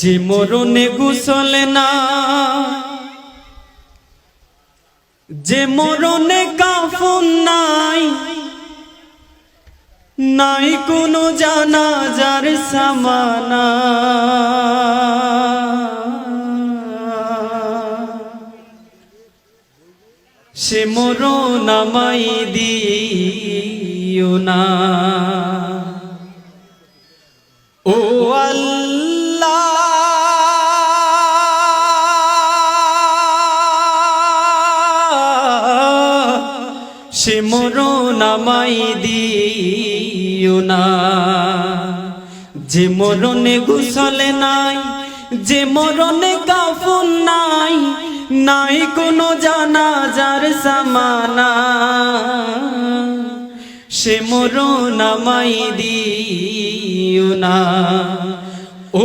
যে মরণে গুসল না, যে মরণে কাফন নাই নাই কোনো জানাজার সামানা। সে মরণ আমায় দিও না। সে মরণ দিও না। যে মরণে ঘুষলে নাই, যে মরণে কাফন নাই নাই কোনো জানাজার সামানা সে মরণ আমায় দিও না। ও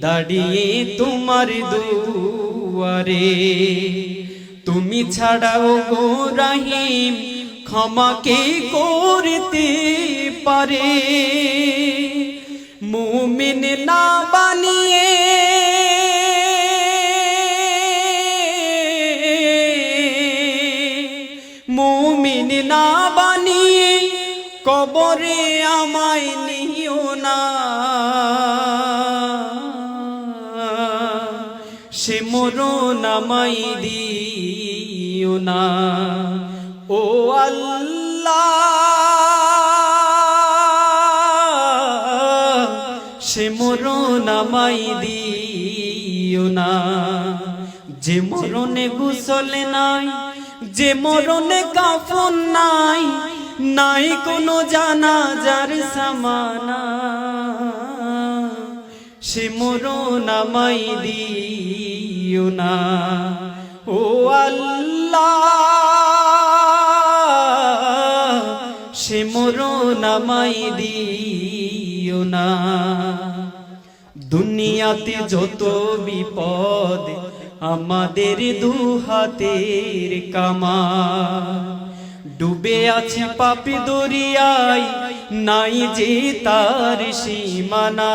দাঁড়িয়ে তোমার দুয়ারে। তুমি ছাড়াও গো রাহিম ক্ষমাকে করতে পারে। মুমিন না বানিয়ে মুমিন না বানিয়ে কবরে আমায় নিও না। সে আমায় দিও না। ও আল্লাহ, সে আমায় দিও না। যে মরণে গুসলে নাই, যে মরণে কাফন নাই নাই কোনো জানা জানাজার সামানা। সে মরণ আমায় দিও না। ও আল্লাহ, সে মরণ দিও না। দুনিয়াতে যত বিপদ আমাদের দু হাতের কামা ডুবে আছে পাপি দরিয়ায়, নাই যে তার সীমানা।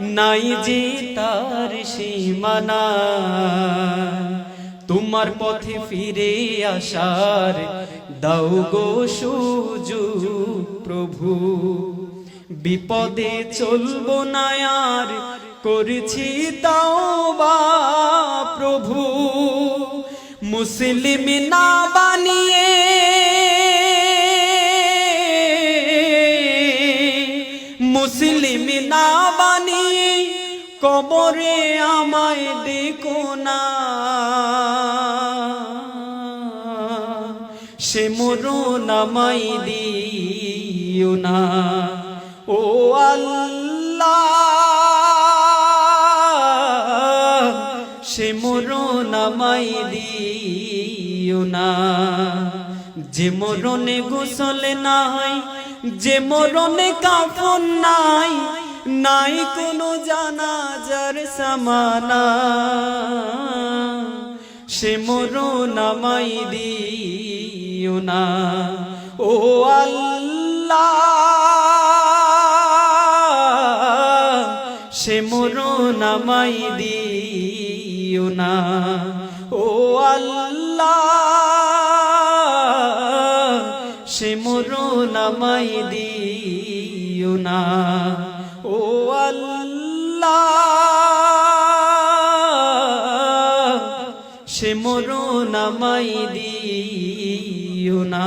নাই যে তার সীমানা। তোমার পথে ফিরে আসার দাও গো সুজু প্রভু। বিপদে চলব না আর, করেছি তাও বা প্রভু। মুসলিম না বানিয়ে কবরে আমায় দেখো না। সে মরণ আমায় দিও না। ও সে মরণ আমায় দিও না। যে মরণে গোসলে নাই, যে মরণে কাফন নাই নাই কোনো জানাজার সামানা। সে মরণ আমায় দিও না। ও আল্লাহ, সে মরণ আমায় দিও না। ও আল্লাহ, সে মরণ আমায় দিও না। সে মরো নামাই দিও না।